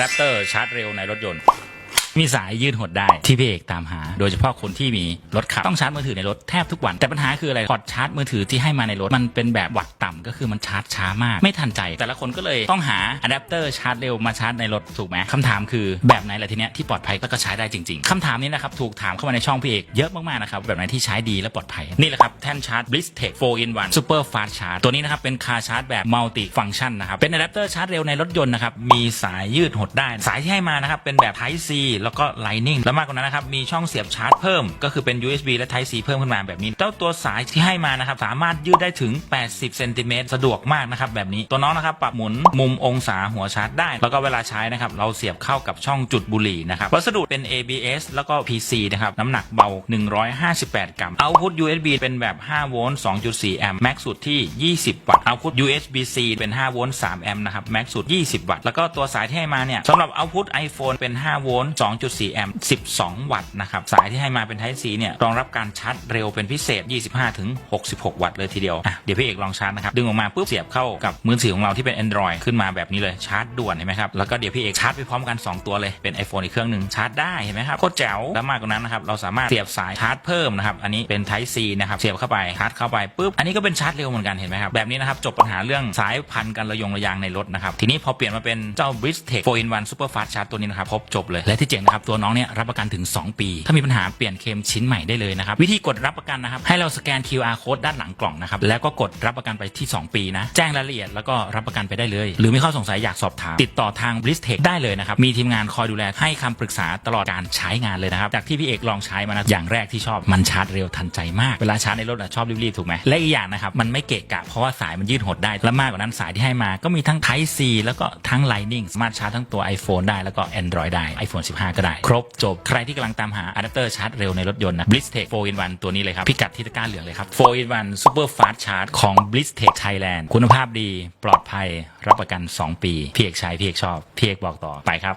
อะแรปเตอร์ชาร์จเร็วในรถยนต์ มีสายยืดหดได้ที่พี่เอกตามหา โดยเฉพาะคนที่มีรถขับต้องชาร์จมือถือในรถแทบทุกวัน แต่ปัญหาคืออะไรพอร์ตชาร์จมือถือที่ให้มาในรถมันเป็นแบบวัตต์ต่ำก็คือมันชาร์จช้ามาก ไม่ทันใจ แต่ละคนก็เลยต้องหาอะแดปเตอร์ชาร์จเร็วมาชาร์จในรถถูกไหมคำถามคือแบบไหนล่ะทีเนี้ยที่ปลอดภัยแล้วก็ใช้ได้จริง ๆคำถามนี้นะครับถูกถามเข้ามาในช่องพี่เอกเยอะมากๆนะครับแบบไหนที่ใช้ดีและปลอดภัยนี่แหละครับแท่นชาร์จ BlizzTech 4 in 1 Super Fast Charge ตัวนี้นะครับเป็นคาชาร์จแบบ Multi Function นะครับเป็นอะแดปเตอร์ชาร์จเร็วในรถยนต์นะครับมีสายยืดหดได้ สายที่ให้มานะครับเป็นแบบ Type C แล้วก็ Lightning แล้วมากกว่านั้นนะครับมีช่องเสียบชาร์จเพิ่ม ก็คือเป็น USB และ Type C เพิ่มขึ้นมาแบบนี้เจ้าตัวสายที่ให้มานะครับสามารถยืดได้ถึง 80เซนติเมตรสะดวกมากนะครับแบบนี้ตัวน้องนะครับปรับหมุนมุมองศาหัวชาร์จได้ แล้วก็เวลาใช้นะครับเราเสียบเข้ากับช่องจุดบุหรี่นะครับวัสดุเป็น ABS แล้วก็ PC นะครับน้ำหนักเบา 158 กรัม Output USB เป็นแบบ 5 โวลต์ 2.4 แอมป์แม็กสุดที่ 20 วัตต์ Output USB-C เป็น 5 โวลต์ 3 แอมป์นะครับแม็กสุด 20 วัตต์ แล้วก็ตัวสายที่ให้มาเนี่ยสำหรับ Output iPhone เป็น 5 โวลต์2.4 แอมป์ 12 วัตต์นะครับสายที่ให้มาเป็น Type C เนี่ยรองรับการชาร์จเร็วเป็นพิเศษ 25ถึง66 วัตต์เลยทีเดียวอะเดี๋ยวพี่เอกลองชาร์จนะครับดึงออกมาปุ๊บเสียบเข้ากับมือถือของเราที่เป็น Android ขึ้นมาแบบนี้เลยชาร์จด่วนเห็นไหมครับแล้วก็เดี๋ยวพี่เอกชาร์จไปพร้อมกัน 2 ตัวเลยเป็น iPhone อีกเครื่องหนึ่งชาร์จได้เห็นไหมครับโคตรแจ๋วแล้วมากกว่านั้นนะครับเราสามารถเสียบสายชาร์จเพิ่มนะครับอันนี้เป็น Type C นะครับเสียบเข้าไปชาร์จเข้าไปปุ๊บอันนี้ก็เป็นชาร์จเร็วเหมือนกันเห็นไหมครับแบบนี้นะครับจบปัญหาเรื่องสายพันกันระยงระยางในรถนะครับทีนี้พอเปลี่ยนมาเป็นเจ้า BlizzTech 4 in 1 Super Fast Charge ตัวนี้นะครับครบจบเลยและที่เจ๋งนะครับตัวน้องเนี่ยรับประกันถึง 2 ปี ถ้ามีปัญหาเปลี่ยนเคมชิ้นใหม่ได้เลยนะครับวิธีกดรับประกันนะครับให้เราสแกน QR code ด้านหลังกล่องนะครับแล้วก็กดรับประกันไปที่ 2 ปีนะแจ้งรายละเอียดแล้วก็รับประกันไปได้เลย หรือมีข้อสงสัยอยากสอบถาม ติดต่อทาง BlizzTech ได้เลยนะครับมีทีมงานคอยดูแลให้คำปรึกษาตลอดการใช้งานเลยนะครับจากที่พี่เอกลองใช้มานะอย่างแรกที่ชอบมันชาร์จเร็วทันใจมากเวลาชาร์จในรถอะชอบรีบๆถูกไหมและอีกอย่างนะครับมันไม่เกะกะเพราะว่าสายมันยืดหดได้และมากกว่านั้นสายที่ให้มาก็มีทั้ง Type C แล้วก็ทั้ง Lightning สามารถชาร์จทั้งตัว iPhone ได้แล้วก็ Android ได้ iPhone 15ก็ได้ ครบจบใครที่กำลังตามหาอะแดปเตอร์ชาร์จเร็วในรถยนต์นะ BlizzTech 4 in 1ตัวนี้เลยครับ พิกัดที่ตะกร้าเหลืองเลยครับ4 in 1 Super Fast Charge ของ BlizzTech Thailand คุณภาพดีปลอดภัยรับประกัน 2 ปี พี่เอกใช้พี่เอกชอบพี่เอกบอกต่อไปครับ